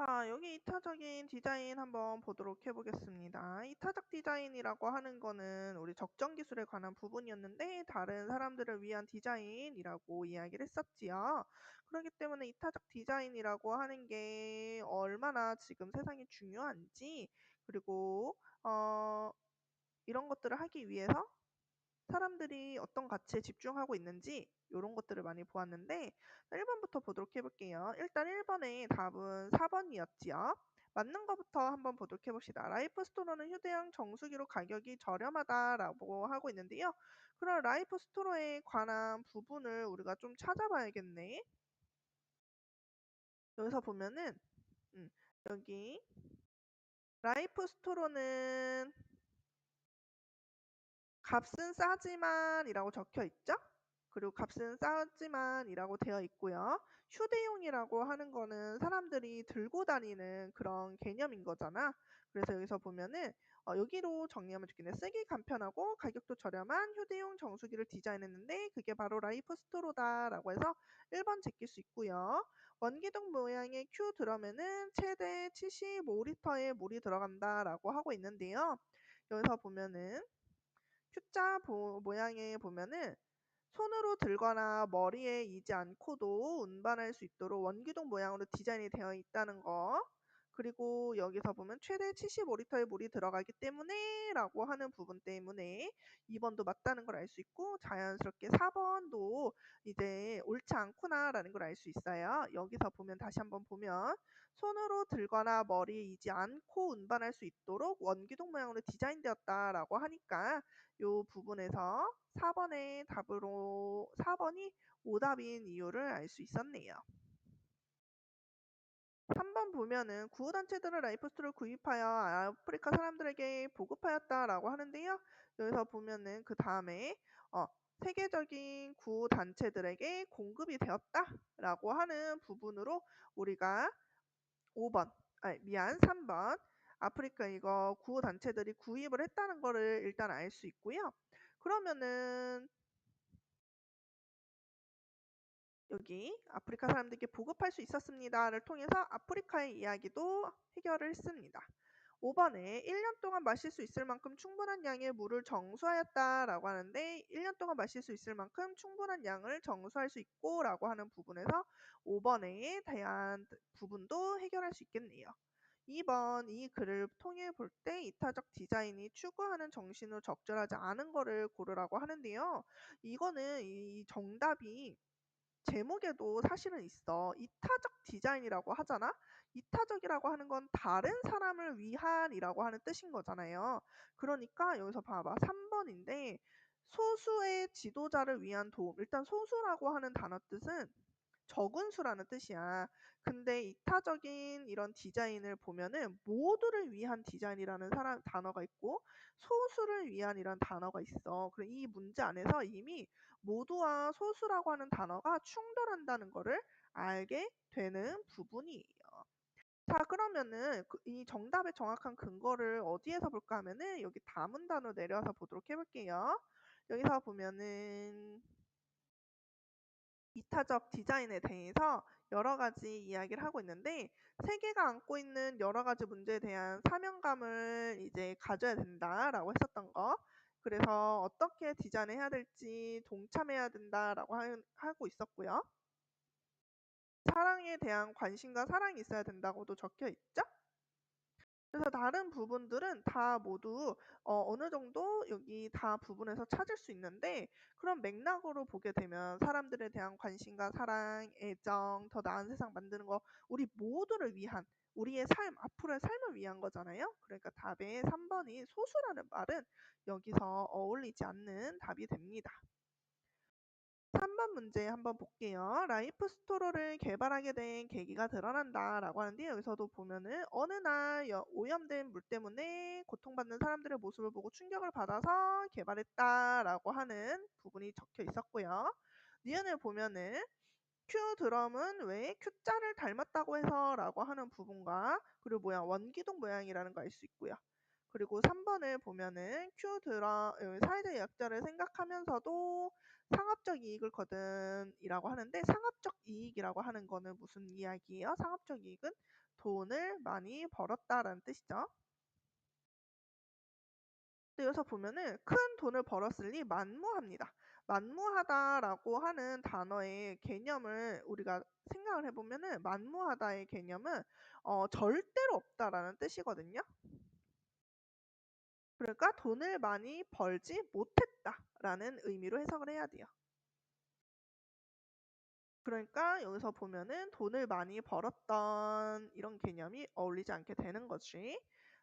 자, 여기 이타적인 디자인 한번 보도록 해보겠습니다. 이타적 디자인이라고 하는 거는 우리 적정 기술에 관한 부분이었는데 다른 사람들을 위한 디자인이라고 이야기를 했었지요. 그렇기 때문에 이타적 디자인이라고 하는 게 얼마나 지금 세상에 중요한지 그리고 어, 이런 것들을 하기 위해서 사람들이 어떤 가치에 집중하고 있는지 이런 것들을 많이 보았는데 1번부터 보도록 해볼게요. 일단 1번의 답은 4번이었지요. 맞는 것부터 한번 보도록 해봅시다. 라이프 스토어는 휴대용 정수기로 가격이 저렴하다라고 하고 있는데요. 그럼 라이프 스토어에 관한 부분을 우리가 좀 찾아봐야겠네. 여기서 보면은 음, 여기 라이프 스토어는 값은 싸지만 이라고 적혀 있죠? 그리고 값은 싸지만 이라고 되어 있고요. 휴대용이라고 하는 거는 사람들이 들고 다니는 그런 개념인 거잖아. 그래서 여기서 보면은 어, 여기로 정리하면 좋겠네. 쓰기 간편하고 가격도 저렴한 휴대용 정수기를 디자인했는데 그게 바로 라이프 스토로다라고 해서 1번 제낄 수 있고요. 원기둥 모양의 큐 드럼에는 최대 75리터의 물이 들어간다라고 하고 있는데요. 여기서 보면은 Q자 보, 모양에 보면은 손으로 들거나 머리에 이지 않고도 운반할 수 있도록 원기둥 모양으로 디자인이 되어 있다는 거. 그리고 여기서 보면 최대 75리터의 물이 들어가기 때문에 라고 하는 부분 때문에 2번도 맞다는 걸 알 수 있고 자연스럽게 4번도 이제 옳지 않구나 라는 걸 알 수 있어요. 여기서 보면 다시 한번 보면 손으로 들거나 머리에 이지 않고 운반할 수 있도록 원기둥 모양으로 디자인되었다라고 하니까 이 부분에서 4번의 답으로 4번이 오답인 이유를 알 수 있었네요. 3번 보면은 구호단체들은 라이프스토를 구입하여 아프리카 사람들에게 보급하였다라고 하는데요. 여기서 보면은 그 다음에 어, 세계적인 구호단체들에게 공급이 되었다라고 하는 부분으로 우리가 5번, 아니 미안 3번 아프리카 이거 구호단체들이 구입을 했다는 거를 일단 알 수 있고요. 그러면은 여기 아프리카 사람들께 보급할 수 있었습니다를 통해서 아프리카의 이야기도 해결을 했습니다. 5번에 1년 동안 마실 수 있을 만큼 충분한 양의 물을 정수하였다라고 하는데 1년 동안 마실 수 있을 만큼 충분한 양을 정수할 수 있고 라고 하는 부분에서 5번에 대한 부분도 해결할 수 있겠네요. 2번 이 글을 통해 볼 때 이타적 디자인이 추구하는 정신으로 적절하지 않은 거를 고르라고 하는데요. 이거는 이 정답이 제목에도 사실은 있어. 이타적 디자인이라고 하잖아? 이타적이라고 하는 건 다른 사람을 위한이라고 하는 뜻인 거잖아요. 그러니까 여기서 봐봐. 3번인데 소수의 지도자를 위한 도움. 일단 소수라고 하는 단어 뜻은 적은 수라는 뜻이야. 근데 이타적인 이런 디자인을 보면은 모두를 위한 디자인이라는 사람, 단어가 있고 소수를 위한이란 단어가 있어. 그래 이 문제 안에서 이미 모두와 소수라고 하는 단어가 충돌한다는 거를 알게 되는 부분이에요. 자 그러면은 그이 정답의 정확한 근거를 어디에서 볼까 하면은 여기 다문 단어 내려서 보도록 해볼게요. 여기서 보면은 이타적 디자인에 대해서 여러 가지 이야기를 하고 있는데 세계가 안고 있는 여러 가지 문제에 대한 사명감을 이제 가져야 된다라고 했었던 거. 그래서 어떻게 디자인을 해야 될지 동참해야 된다라고 하고 있었고요. 사랑에 대한 관심과 사랑이 있어야 된다고도 적혀 있죠. 그래서 다른 부분들은 다 모두 어, 느 정도 여기 다 부분에서 찾을 수 있는데 그런 맥락으로 보게 되면 사람들에 대한 관심과 사랑, 애정, 더 나은 세상 만드는 거 우리 모두를 위한 우리의 삶, 앞으로의 삶을 위한 거잖아요. 그러니까 답의 3번이 소수라는 말은 여기서 어울리지 않는 답이 됩니다. 3번 문제 한번 볼게요. 라이프 스토어를 개발하게 된 계기가 드러난다 라고 하는데 여기서도 보면은 어느 날 오염된 물 때문에 고통받는 사람들의 모습을 보고 충격을 받아서 개발했다 라고 하는 부분이 적혀 있었고요. 니은을 보면은 큐 드럼은 왜 Q자를 닮았다고 해서 라고 하는 부분과 그리고 뭐야 원기둥 모양이라는 거 알 수 있고요. 그리고 3번을 보면은 Q 드럼 사회적 약자를 생각하면서도 상업적 이익을 거든이라고 하는데 상업적 이익이라고 하는 거는 무슨 이야기예요? 상업적 이익은 돈을 많이 벌었다라는 뜻이죠. 여기서 보면은 큰 돈을 벌었으니 만무합니다. 만무하다라고 하는 단어의 개념을 우리가 생각을 해보면은 만무하다의 개념은 어, 절대로 없다라는 뜻이거든요. 그러니까 돈을 많이 벌지 못했다라는 의미로 해석을 해야 돼요. 그러니까 여기서 보면은 돈을 많이 벌었던 이런 개념이 어울리지 않게 되는 거지.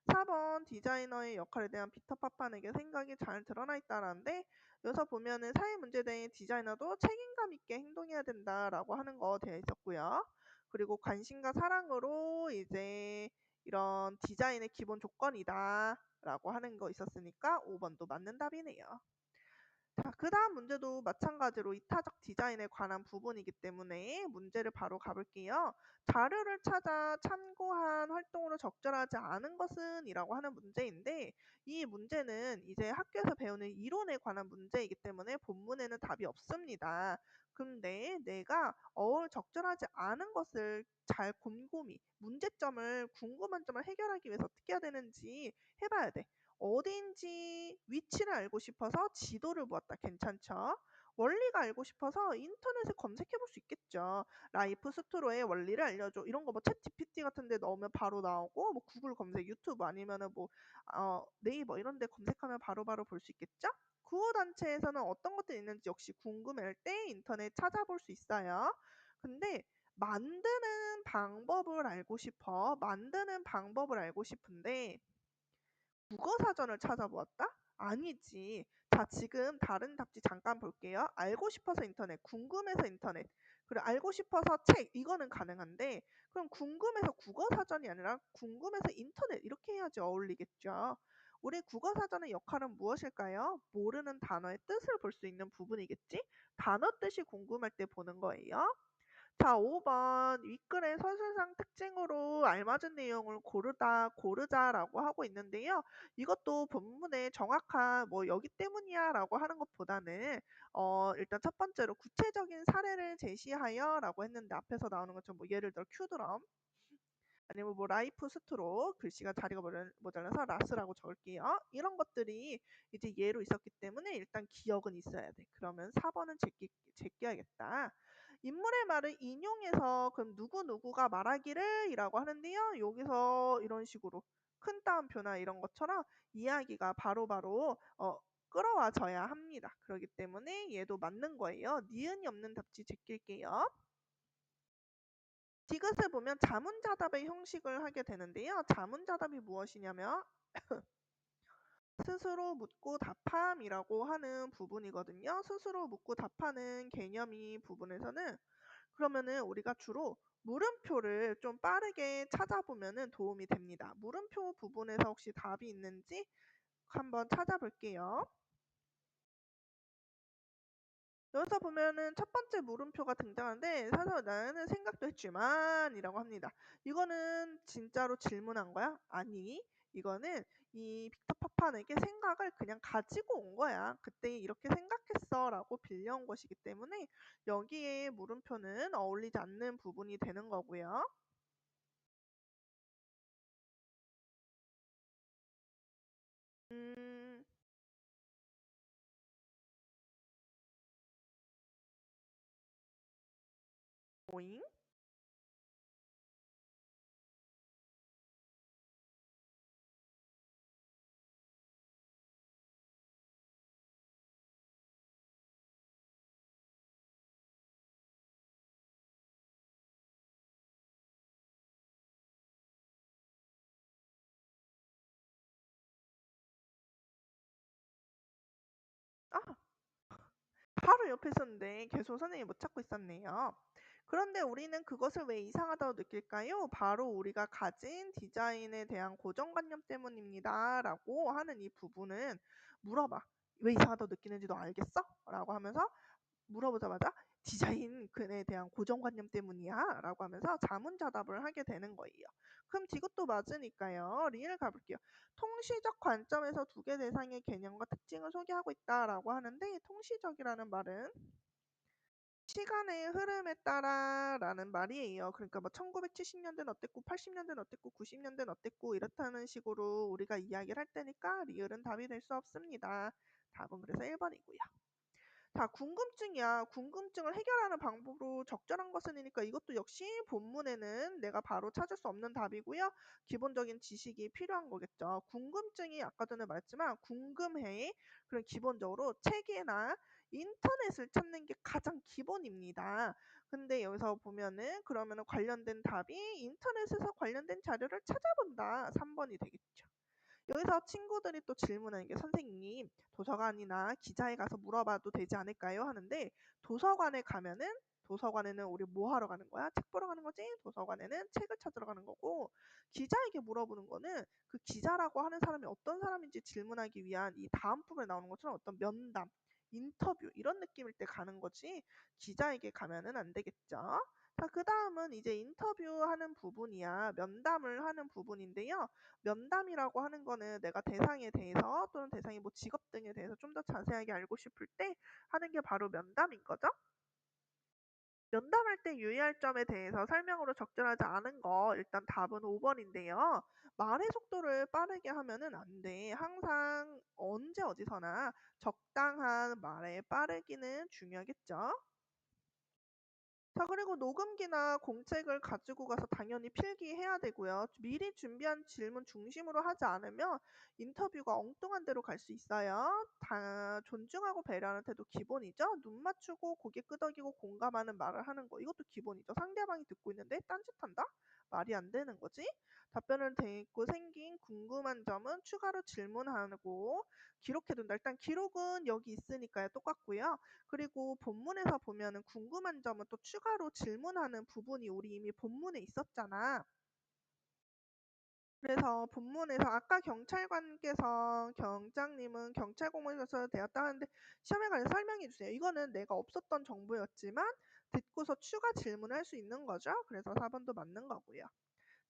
4번 디자이너의 역할에 대한 피터 파판에게 생각이 잘 드러나 있다라는데 여기서 보면은 사회 문제에 대해 디자이너도 책임감 있게 행동해야 된다라고 하는 거 되어 있었고요. 그리고 관심과 사랑으로 이제 이런 디자인의 기본 조건이다라고 하는 거 있었으니까 5번도 맞는 답이네요. 자, 그 다음 문제도 마찬가지로 이타적 디자인에 관한 부분이기 때문에 문제를 바로 가볼게요. 자료를 찾아 참고한 활동으로 적절하지 않은 것은 이라고 하는 문제인데 이 문제는 이제 학교에서 배우는 이론에 관한 문제이기 때문에 본문에는 답이 없습니다. 근데 내가 어울 적절하지 않은 것을 잘 곰곰이 문제점을 궁금한 점을 해결하기 위해서 어떻게 해야 되는지 해봐야 돼. 어디인지 위치를 알고 싶어서 지도를 보았다. 괜찮죠? 원리가 알고 싶어서 인터넷에 검색해 볼 수 있겠죠. 라이프 스토로의 원리를 알려줘. 이런 거 뭐챗 GPT 같은 데 넣으면 바로 나오고 뭐 구글 검색, 유튜브 아니면은 뭐 어, 네이버 이런 데 검색하면 바로바로 볼 수 있겠죠? 구호 단체에서는 어떤 것들이 있는지 역시 궁금할 때 인터넷 찾아볼 수 있어요. 근데 만드는 방법을 알고 싶어. 만드는 방법을 알고 싶은데 국어사전을 찾아보았다? 아니지. 자, 지금 다른 답지 잠깐 볼게요. 알고 싶어서 인터넷, 궁금해서 인터넷, 그리고 알고 싶어서 책, 이거는 가능한데, 그럼 궁금해서 국어사전이 아니라 궁금해서 인터넷, 이렇게 해야지 어울리겠죠. 우리 국어사전의 역할은 무엇일까요? 모르는 단어의 뜻을 볼 수 있는 부분이겠지? 단어 뜻이 궁금할 때 보는 거예요. 자, 5번 윗글의 서술상 특징으로 알맞은 내용을 고르다, 고르자라고 하고 있는데요. 이것도 본문에 정확한 뭐 여기 때문이야 라고 하는 것보다는 어, 일단 첫 번째로 구체적인 사례를 제시하여 라고 했는데 앞에서 나오는 것처럼 뭐 예를 들어 큐드럼 아니면 뭐 라이프 스트로 글씨가 자리가 모자라서 라스라고 적을게요. 이런 것들이 이제 예로 있었기 때문에 일단 기억은 있어야 돼. 그러면 4번은 제끼, 제껴야겠다. 인물의 말을 인용해서 그럼 누구누구가 말하기를 이라고 하는데요. 여기서 이런 식으로 큰 따옴표나 이런 것처럼 이야기가 바로바로 바로 어, 끌어와져야 합니다. 그렇기 때문에 얘도 맞는 거예요. 니은이 없는 답지 제낄게요. 디귿을 보면 자문자답의 형식을 하게 되는데요. 자문자답이 무엇이냐면 스스로 묻고 답함이라고 하는 부분이거든요. 스스로 묻고 답하는 개념이 부분에서는 그러면은 우리가 주로 물음표를 좀 빠르게 찾아보면 도움이 됩니다. 물음표 부분에서 혹시 답이 있는지 한번 찾아볼게요. 여기서 보면은 첫 번째 물음표가 등장하는데 사실 나는 생각도 했지만 이라고 합니다. 이거는 진짜로 질문한 거야? 아니 이거는 이 빅터 파판에게 생각을 그냥 가지고 온 거야. 그때 이렇게 생각했어 라고 빌려온 것이기 때문에 여기에 물음표는 어울리지 않는 부분이 되는 거고요. 음... 오잉? 바로 옆에 있었는데 계속 선생님이 못 찾고 있었네요. 그런데 우리는 그것을 왜 이상하다고 느낄까요? 바로 우리가 가진 디자인에 대한 고정관념 때문입니다. 라고 하는 이 부분은 물어봐. 왜 이상하다고 느끼는지 너 알겠어? 라고 하면서 물어보자마자 디자인 근에 대한 고정관념 때문이야 라고 하면서 자문자답을 하게 되는 거예요. 그럼 이것도 맞으니까요. 리을 가볼게요. 통시적 관점에서 두 개 대상의 개념과 특징을 소개하고 있다라고 하는데 통시적이라는 말은 시간의 흐름에 따라 라는 말이에요. 그러니까 뭐 1970년대는 어땠고 80년대는 어땠고 90년대는 어땠고 이렇다는 식으로 우리가 이야기를 할 때니까 리을은 답이 될 수 없습니다. 답은 그래서 1번이고요. 자, 궁금증이야. 궁금증을 해결하는 방법으로 적절한 것은이니까 이것도 역시 본문에는 내가 바로 찾을 수 없는 답이고요. 기본적인 지식이 필요한 거겠죠. 궁금증이 아까 전에 말했지만 궁금해. 그럼 기본적으로 책이나 인터넷을 찾는 게 가장 기본입니다. 근데 여기서 보면은 그러면은 관련된 답이 인터넷에서 관련된 자료를 찾아본다. 3번이 되겠죠. 여기서 친구들이 또 질문하는 게 선생님 도서관이나 기자에 가서 물어봐도 되지 않을까요? 하는데 도서관에 가면은 도서관에는 우리 뭐 하러 가는 거야? 책 보러 가는 거지? 도서관에는 책을 찾으러 가는 거고 기자에게 물어보는 거는 그 기자라고 하는 사람이 어떤 사람인지 질문하기 위한 이 다음 부분에 나오는 것처럼 어떤 면담, 인터뷰 이런 느낌일 때 가는 거지 기자에게 가면은 안 되겠죠. 자, 그 다음은 이제 인터뷰하는 부분이야. 면담을 하는 부분인데요. 면담이라고 하는 거는 내가 대상에 대해서 또는 대상의 뭐 직업 등에 대해서 좀 더 자세하게 알고 싶을 때 하는 게 바로 면담인 거죠. 면담할 때 유의할 점에 대해서 설명으로 적절하지 않은 거 일단 답은 5번인데요. 말의 속도를 빠르게 하면은 안 돼. 항상 언제 어디서나 적당한 말의 빠르기는 중요하겠죠. 자, 그리고 녹음기나 공책을 가지고 가서 당연히 필기해야 되고요. 미리 준비한 질문 중심으로 하지 않으면 인터뷰가 엉뚱한 데로 갈 수 있어요. 다 존중하고 배려하는 태도 기본이죠. 눈 맞추고 고개 끄덕이고 공감하는 말을 하는 거 이것도 기본이죠. 상대방이 듣고 있는데 딴짓한다? 말이 안 되는 거지. 답변을 듣고 생긴 궁금한 점은 추가로 질문하고 기록해둔다. 일단 기록은 여기 있으니까요. 똑같고요. 그리고 본문에서 보면은 궁금한 점은 또 추가로 질문하는 부분이 우리 이미 본문에 있었잖아. 그래서 본문에서 아까 경찰관께서 경장님은 경찰 공무원에서 되었다 하는데 시험에 관해서 설명해 주세요. 이거는 내가 없었던 정보였지만 듣고서 추가 질문을 할수 있는 거죠. 그래서 4번도 맞는 거고요.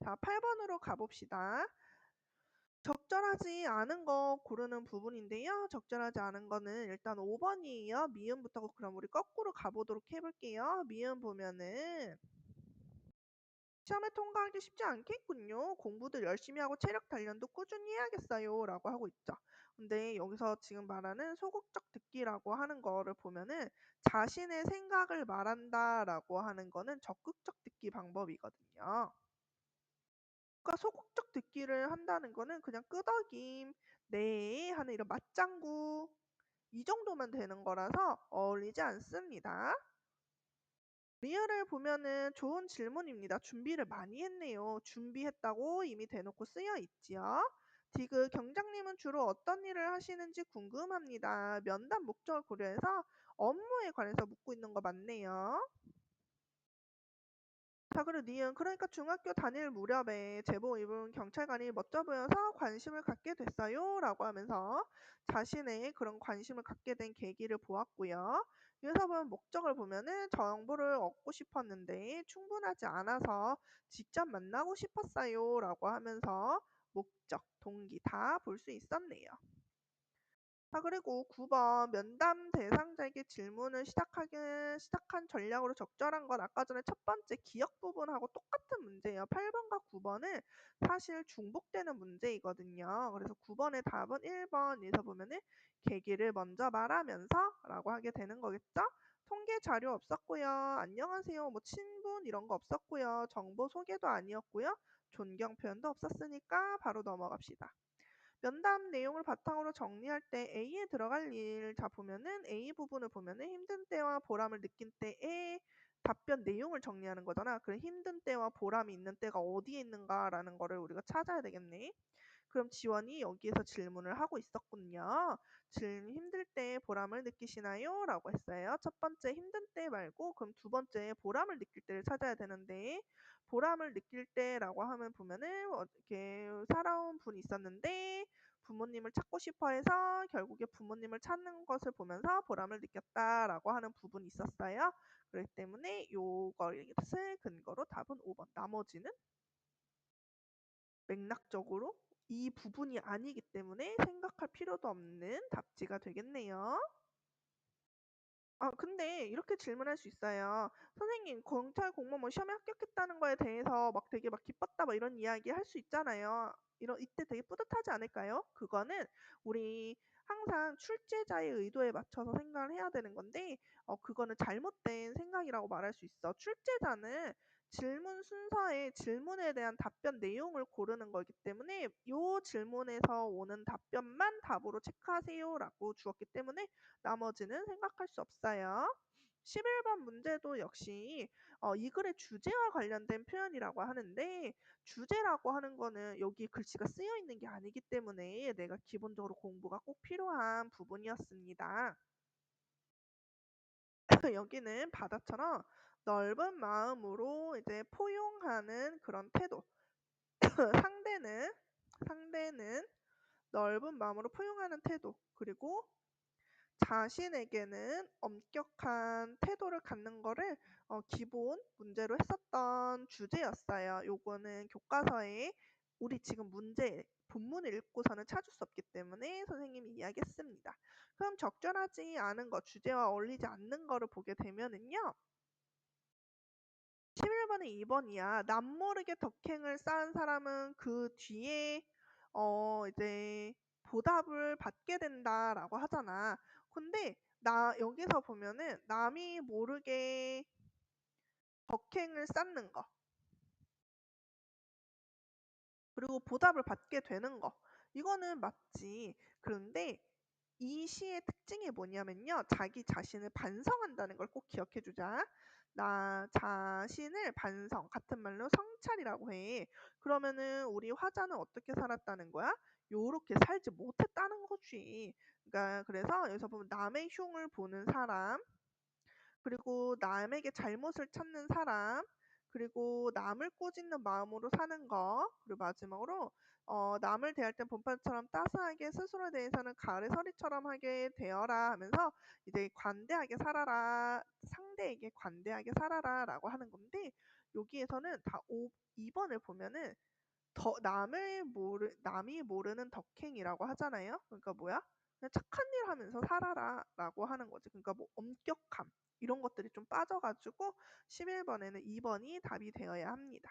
자, 8번으로 가봅시다. 적절하지 않은 거 고르는 부분인데요. 적절하지 않은 거는 일단 5번이에요. 미음부터 그럼 우리 거꾸로 가보도록 해볼게요. 미음 보면은 시험에 통과하기 쉽지 않겠군요. 공부도 열심히 하고 체력 단련도 꾸준히 해야겠어요. 라고 하고 있죠. 근데 여기서 지금 말하는 소극적 듣기라고 하는 거를 보면은 자신의 생각을 말한다 라고 하는 거는 적극적 듣기 방법이거든요. 그러니까 소극적 듣기를 한다는 거는 그냥 끄덕임, 네 하는 이런 맞장구 이 정도만 되는 거라서 어울리지 않습니다. 리얼을 보면은 좋은 질문입니다. 준비를 많이 했네요. 준비했다고 이미 대놓고 쓰여 있지요. 디그 경장님은 주로 어떤 일을 하시는지 궁금합니다. 면담 목적을 고려해서 업무에 관해서 묻고 있는 거 맞네요. 자, 그리고 니은 그러니까 중학교 다닐 무렵에 제복 입은 경찰관이 멋져 보여서 관심을 갖게 됐어요. 라고 하면서 자신의 그런 관심을 갖게 된 계기를 보았고요. 여기서 보면 목적을 보면은 정보를 얻고 싶었는데 충분하지 않아서 직접 만나고 싶었어요. 라고 하면서 목적, 동기 다 볼 수 있었네요. 자, 그리고 9번 면담 대상자에게 질문을 시작하기, 시작한 전략으로 적절한 건 아까 전에 첫 번째 기억 부분하고 똑같은 문제예요. 8번과 9번은 사실 중복되는 문제이거든요. 그래서 9번의 답은 1번에서 보면은 계기를 먼저 말하면서 라고 하게 되는 거겠죠? 통계 자료 없었고요. 안녕하세요. 뭐 친분 이런 거 없었고요. 정보 소개도 아니었고요. 존경 표현도 없었으니까 바로 넘어갑시다. 면담 내용을 바탕으로 정리할 때 A에 들어갈 일, 자 보면은 A 부분을 보면은 힘든 때와 보람을 느낀 때에 답변 내용을 정리하는 거잖아. 그래 힘든 때와 보람이 있는 때가 어디에 있는가라는 거를 우리가 찾아야 되겠네. 그럼 지원이 여기에서 질문을 하고 있었군요. 질 힘들 때 보람을 느끼시나요? 라고 했어요. 첫 번째 힘든 때 말고 그럼 두 번째 보람을 느낄 때를 찾아야 되는데 보람을 느낄 때라고 하면 보면은 이렇게 살아온 분이 있었는데 부모님을 찾고 싶어 해서 결국에 부모님을 찾는 것을 보면서 보람을 느꼈다라고 하는 부분이 있었어요. 그렇기 때문에 요것을 근거로 답은 5번. 나머지는 맥락적으로 이 부분이 아니기 때문에 생각할 필요도 없는 답지가 되겠네요. 아 근데 이렇게 질문할 수 있어요. "선생님 경찰 공무원 뭐 시험에 합격했다는 거에 대해서 막 되게 막 기뻤다." 뭐 이런 이야기 할 수 있잖아요. 이런 이때 되게 뿌듯하지 않을까요? 그거는 우리 항상 출제자의 의도에 맞춰서 생각을 해야 되는 건데 어 그거는 잘못된 생각이라고 말할 수 있어. 출제자는 질문 순서에 질문에 대한 답변 내용을 고르는 거기 때문에 요 질문에서 오는 답변만 답으로 체크하세요라고 주었기 때문에 나머지는 생각할 수 없어요. 11번 문제도 역시 어, 이 글의 주제와 관련된 표현이라고 하는데 주제라고 하는 거는 여기 글씨가 쓰여 있는 게 아니기 때문에 내가 기본적으로 공부가 꼭 필요한 부분이었습니다. 여기는 바다처럼 넓은 마음으로 이제 포용하는 그런 태도. 상대는 상대는 넓은 마음으로 포용하는 태도. 그리고 자신에게는 엄격한 태도를 갖는 거를 어, 기본 문제로 했었던 주제였어요. 요거는 교과서에 우리 지금 문제 본문을 읽고서는 찾을 수 없기 때문에 선생님이 이야기했습니다. 그럼 적절하지 않은 것, 주제와 어울리지 않는 거를 보게 되면은요. 11번에 2번이야. 남모르게 덕행을 쌓은 사람은 그 뒤에 어 이제 보답을 받게 된다라고 하잖아. 근데 나 여기서 보면은 남이 모르게 덕행을 쌓는 거. 그리고 보답을 받게 되는 거. 이거는 맞지. 그런데 이 시의 특징이 뭐냐면요. 자기 자신을 반성한다는 걸 꼭 기억해 주자. 나 자신을 반성. 같은 말로 성찰이라고 해. 그러면은 우리 화자는 어떻게 살았다는 거야? 요렇게 살지 못했다는 거지. 그러니까 그래서 여기서 보면 남의 흉을 보는 사람, 그리고 남에게 잘못을 찾는 사람, 그리고 남을 꾸짖는 마음으로 사는 거, 그리고 마지막으로 어, 남을 대할 땐 본판처럼 따스하게 스스로에 대해서는 가을의 서리처럼 하게 되어라 하면서 이제 관대하게 살아라, 상대에게 관대하게 살아라 라고 하는 건데 여기에서는 다 5, 2번을 보면은 더 남을 모르 남이 모르는 덕행이라고 하잖아요. 그러니까 뭐야? 그냥 착한 일 하면서 살아라라고 하는 거지. 그러니까 뭐 엄격함 이런 것들이 좀 빠져가지고 11번에는 2번이 답이 되어야 합니다.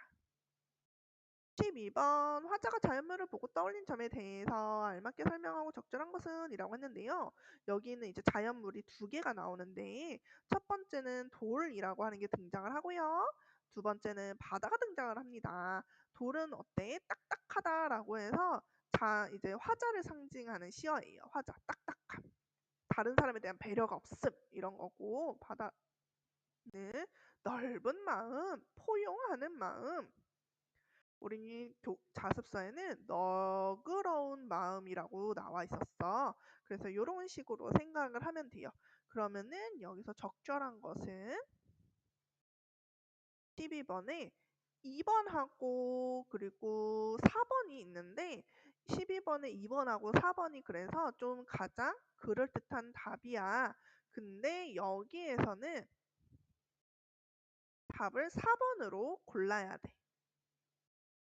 12번 화자가 자연물을 보고 떠올린 점에 대해서 알맞게 설명하고 적절한 것은 이라고 했는데요. 여기는 이제 자연물이 두 개가 나오는데 첫 번째는 돌이라고 하는 게 등장을 하고요. 두 번째는 바다가 등장을 합니다. 돌은 어때? 딱딱하다라고 해서 자 이제 화자를 상징하는 시어예요. 화자 딱딱함. 다른 사람에 대한 배려가 없음 이런 거고 바다는 넓은 마음, 포용하는 마음. 우리 자습서에는 너그러운 마음이라고 나와 있었어. 그래서 이런 식으로 생각을 하면 돼요. 그러면은 여기서 적절한 것은 12번에 2번하고 그리고 4번이 있는데 12번에 2번하고 4번이 그래서 좀 가장 그럴듯한 답이야. 근데 여기에서는 답을 4번으로 골라야 돼.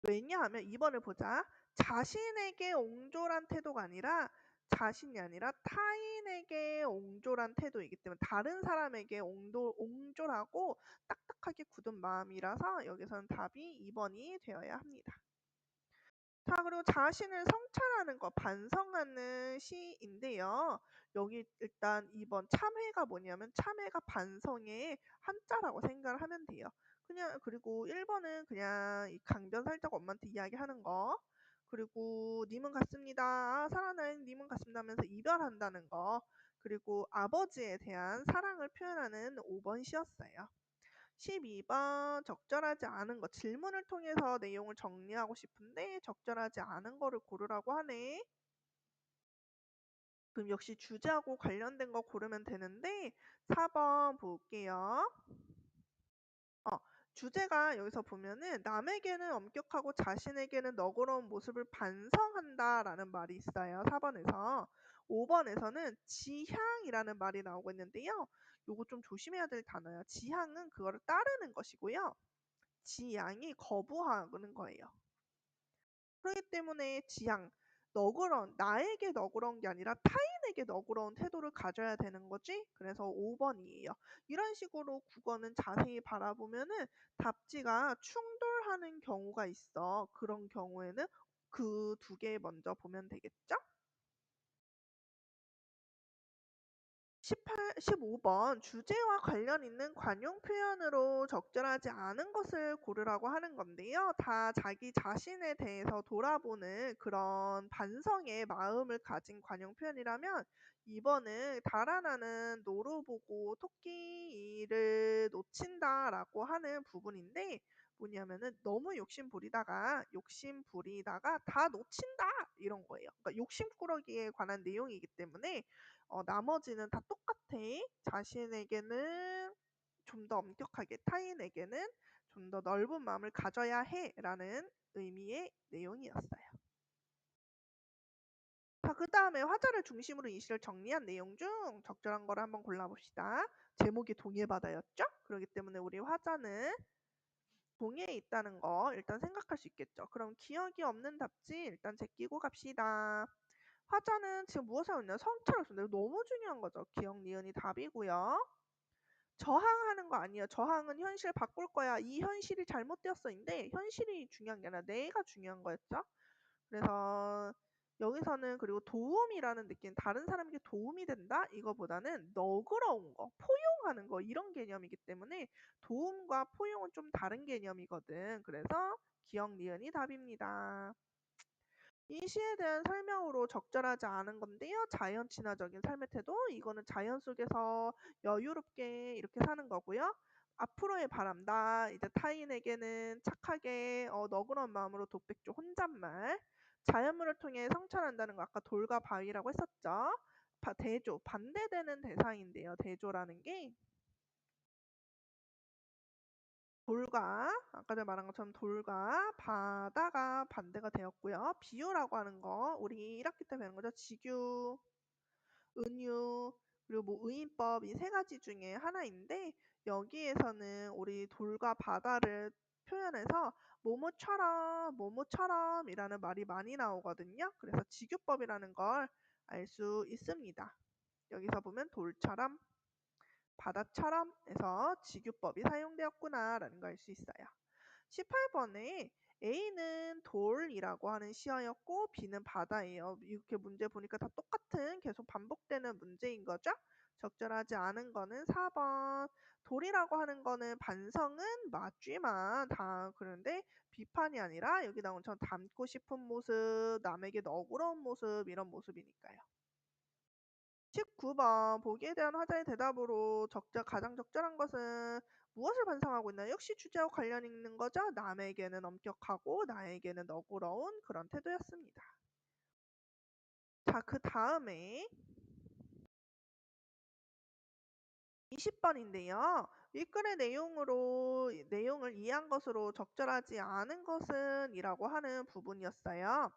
왜냐하면 2번을 보자. 자신에게 옹졸한 태도가 아니라 자신이 아니라 타인에게 옹졸한 태도이기 때문에 다른 사람에게 옹돌, 옹졸하고 딱딱하게 굳은 마음이라서 여기서는 답이 2번이 되어야 합니다. 자, 그리고 자신을 성찰하는 거, 반성하는 시인데요. 여기 일단 2번 참회가 뭐냐면 참회가 반성의 한자라고 생각을 하면 돼요. 그냥 그리고 1번은 그냥 강변 살짝 엄마한테 이야기하는 거. 그리고 님은. 아, 사랑하는 님은 같습니다 하면서 이별한다는 거. 그리고 아버지에 대한 사랑을 표현하는 5번 시였어요. 12번 적절하지 않은 거 질문을 통해서 내용을 정리하고 싶은데 적절하지 않은 거를 고르라고 하네. 그럼 역시 주제하고 관련된 거 고르면 되는데 4번 볼게요. 어, 주제가 여기서 보면은 남에게는 엄격하고 자신에게는 너그러운 모습을 반성한다라는 말이 있어요. 4번에서. 5번에서는 지향이라는 말이 나오고 있는데요. 요거 좀 조심해야 될 단어예요. 지향은 그거를 따르는 것이고요. 지양이 거부하는 거예요. 그렇기 때문에 지향, 너그러운, 나에게 너그러운 게 아니라 타인 에게 너그러운 태도를 가져야 되는 거지? 그래서 5번이에요. 이런 식으로 국어는 자세히 바라보면은 답지가 충돌하는 경우가 있어. 그런 경우에는 그 두 개 먼저 보면 되겠죠? 18, 15번 주제와 관련 있는 관용 표현으로 적절하지 않은 것을 고르라고 하는 건데요. 다 자기 자신에 대해서 돌아보는 그런 반성의 마음을 가진 관용 표현이라면 2번은 달아나는 노루 보고 토끼를 놓친다라고 하는 부분인데 뭐냐면은 너무 욕심 부리다가 욕심 부리다가 다 놓친다 이런 거예요. 그러니까 욕심꾸러기에 관한 내용이기 때문에 어, 나머지는 다 똑같아. 자신에게는 좀 더 엄격하게, 타인에게는 좀 더 넓은 마음을 가져야 해. 라는 의미의 내용이었어요. 자, 그 다음에 화자를 중심으로 이 시를 정리한 내용 중 적절한 거를 한번 골라봅시다. 제목이 동해바다였죠? 그렇기 때문에 우리 화자는 동해에 있다는 거 일단 생각할 수 있겠죠. 그럼 기억이 없는 답지 일단 제끼고 갑시다. 화자는 지금 무엇을 하고 있나요? 성찰을 쓰는데 너무 중요한 거죠. 기억, 니은이 답이고요. 저항하는 거 아니에요. 저항은 현실 바꿀 거야. 이 현실이 잘못되었어인데 현실이 중요한 게 아니라 내가 중요한 거였죠. 그래서 여기서는 그리고 도움이라는 느낌, 다른 사람에게 도움이 된다? 이거보다는 너그러운 거, 포용하는 거 이런 개념이기 때문에 도움과 포용은 좀 다른 개념이거든. 그래서 기억, 니은이 답입니다. 이 시에 대한 설명으로 적절하지 않은 건데요. 자연 친화적인 삶의 태도, 이거는 자연 속에서 여유롭게 이렇게 사는 거고요. 앞으로의 바람, 나 이제 타인에게는 착하게 어, 너그러운 마음으로 독백조 혼잣말, 자연물을 통해 성찰한다는 거 아까 돌과 바위라고 했었죠. 바, 대조, 반대되는 대상인데요. 대조라는 게 돌과 아까 전에 말한 것처럼 돌과 바다가 반대가 되었고요. 비유라고 하는 거 우리 1학기 때 배운 거죠. 지규, 은유, 그리고 뭐 의인법 이 세 가지 중에 하나인데 여기에서는 우리 돌과 바다를 표현해서 뭐뭐처럼 뭐뭐처럼이라는 말이 많이 나오거든요. 그래서 지규법이라는 걸 알 수 있습니다. 여기서 보면 돌처럼 바다처럼 해서 지규법이 사용되었구나라는 걸 알 수 있어요. 18번에 A는 돌이라고 하는 시어였고 B는 바다예요. 이렇게 문제 보니까 다 똑같은 계속 반복되는 문제인 거죠. 적절하지 않은 거는 4번. 돌이라고 하는 거는 반성은 맞지만 다 그런데 비판이 아니라 여기 나온 전 닮고 싶은 모습, 남에게 너그러운 모습 이런 모습이니까요. 19번 보기에 대한 화자의 대답으로 적절, 가장 적절한 것은 무엇을 반성하고 있나요? 역시 주제와 관련 있는 거죠. 남에게는 엄격하고 나에게는 너그러운 그런 태도였습니다. 자, 그 다음에 20번인데요. 윗글의 내용으로 내용을 이해한 것으로 적절하지 않은 것은 이라고 하는 부분이었어요.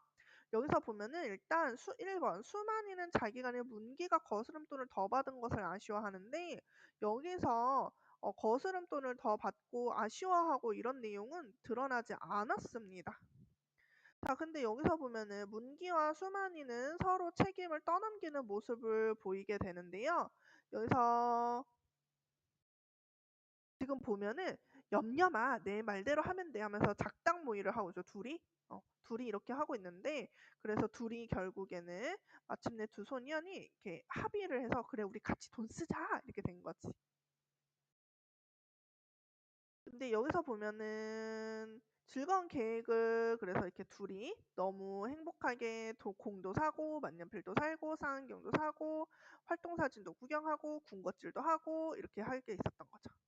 여기서 보면은 일단 수 1번 수만이는 자기 간의 문기가 거스름돈을 더 받은 것을 아쉬워하는데 여기서 어, 거스름돈을 더 받고 아쉬워하고 이런 내용은 드러나지 않았습니다. 자, 근데 여기서 보면은 문기와 수만이는 서로 책임을 떠넘기는 모습을 보이게 되는데요. 여기서 지금 보면은 염려마 내 말대로 하면 돼 하면서 작당 모의를 하고 있어 둘이 어, 둘이 이렇게 하고 있는데 그래서 둘이 결국에는 마침내 두 소년이 이렇게 합의를 해서 그래 우리 같이 돈 쓰자 이렇게 된 거지. 근데 여기서 보면은 즐거운 계획을 그래서 이렇게 둘이 너무 행복하게 도, 공도 사고 만년필도 살고 쌍안경도 사고 활동 사진도 구경하고 군것질도 하고 이렇게 할 게 있었던 거죠.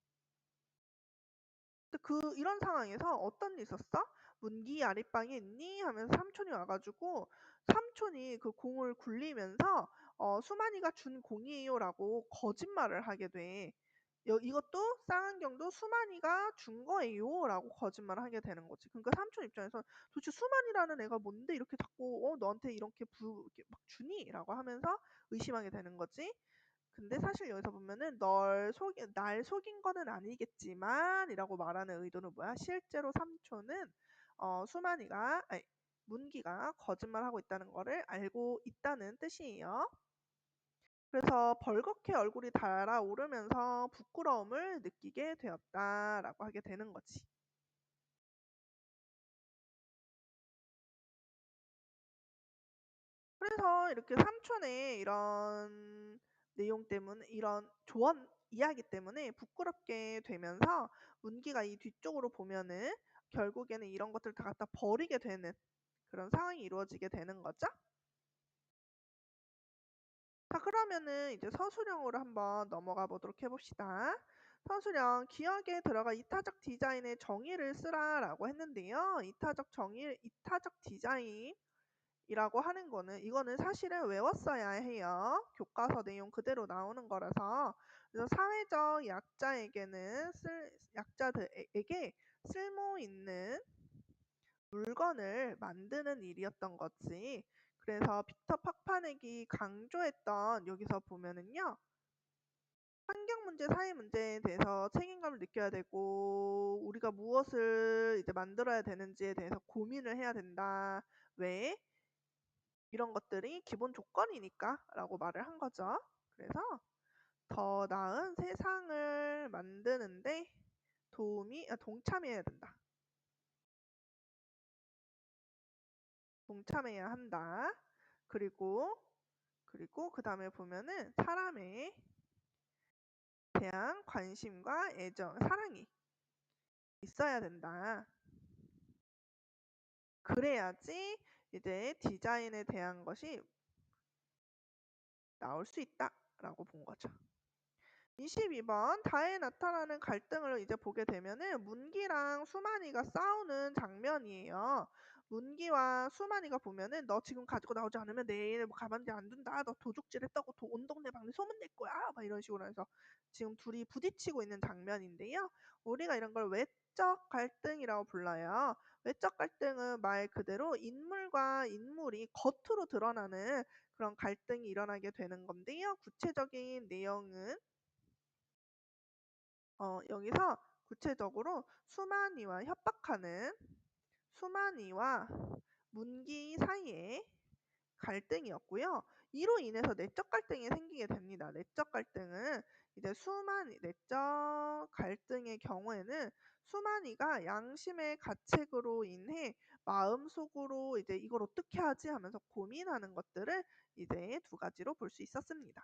근데 그 이런 상황에서 어떤 일 있었어? 문기 아랫방에 있니? 하면서 삼촌이 와가지고 삼촌이 그 공을 굴리면서 어, 수만이가 준 공이에요라고 거짓말을 하게 돼. 여 이것도 쌍안경도 수만이가 준 거예요 라고 거짓말을 하게 되는 거지. 그러니까 삼촌 입장에선 '도대체 수만이라는 애가 뭔데 이렇게 자꾸 어 너한테 이렇게 부 이렇게 막 주니?'라고 하면서 의심하게 되는 거지. 근데 사실 여기서 보면은 널 속인 날 속인 거는 아니겠지만이라고 말하는 의도는 뭐야? 실제로 삼촌은 어 수만이가 아니 문기가 거짓말하고 있다는 거를 알고 있다는 뜻이에요. 그래서 벌겋게 얼굴이 달아오르면서 부끄러움을 느끼게 되었다라고 하게 되는 거지. 그래서 이렇게 삼촌의 이런 내용 때문에 이런 조언 이야기 때문에 부끄럽게 되면서 문기가 이 뒤쪽으로 보면은 결국에는 이런 것들을 다 갖다 버리게 되는 그런 상황이 이루어지게 되는 거죠. 자, 그러면은 이제 서술형으로 한번 넘어가 보도록 해봅시다. 서술형, 기억에 들어가 이타적 디자인의 정의를 쓰라라고 했는데요. 이타적 정의, 이타적 디자인 이라고 하는 거는 이거는 사실은 외웠어야 해요. 교과서 내용 그대로 나오는 거라서. 그래서 사회적 약자에게는 쓸, 약자들에게 쓸모 있는 물건을 만드는 일이었던 거지. 그래서 빅터 팍파넥이 강조했던 여기서 보면은요. 환경 문제, 사회 문제에 대해서 책임감을 느껴야 되고 우리가 무엇을 이제 만들어야 되는지에 대해서 고민을 해야 된다. 왜? 이런 것들이 기본 조건이니까 라고 말을 한 거죠. 그래서 더 나은 세상을 만드는데 도움이 아, 동참해야 된다. 동참해야 한다. 그리고 그리고 그 다음에 보면은 사람에 대한 관심과 애정, 사랑이 있어야 된다. 그래야지 이제 디자인에 대한 것이 나올 수 있다라고 본 거죠. 22번 다에 나타나는 갈등을 이제 보게 되면은 문기랑 수만이가 싸우는 장면이에요. 문기와 수만이가 보면은 너 지금 가지고 나오지 않으면 내일 뭐 가만히 안 둔다. 너 도둑질 했다고 도, 온 동네 방네 소문 낼 거야. 막 이런 식으로 해서 지금 둘이 부딪히고 있는 장면인데요. 우리가 이런 걸 외적 갈등이라고 불러요. 외적 갈등은 말 그대로 인물과 인물이 겉으로 드러나는 그런 갈등이 일어나게 되는 건데요. 구체적인 내용은 어, 여기서 구체적으로 수만이와 협박하는 수만이와 문기 사이에 갈등이었고요. 이로 인해서 내적 갈등이 생기게 됩니다. 내적 갈등은 이제 수만 내적 갈등의 경우에는 수만이가 양심의 가책으로 인해 마음속으로 이제 이걸 어떻게 하지 하면서 고민하는 것들을 이제 두 가지로 볼 수 있었습니다.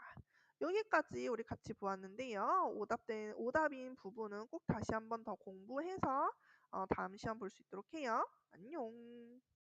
여기까지 우리 같이 보았는데요. 오답된 오답인 부분은 꼭 다시 한번 더 공부해서 어, 다음 시험 볼 수 있도록 해요. 안녕.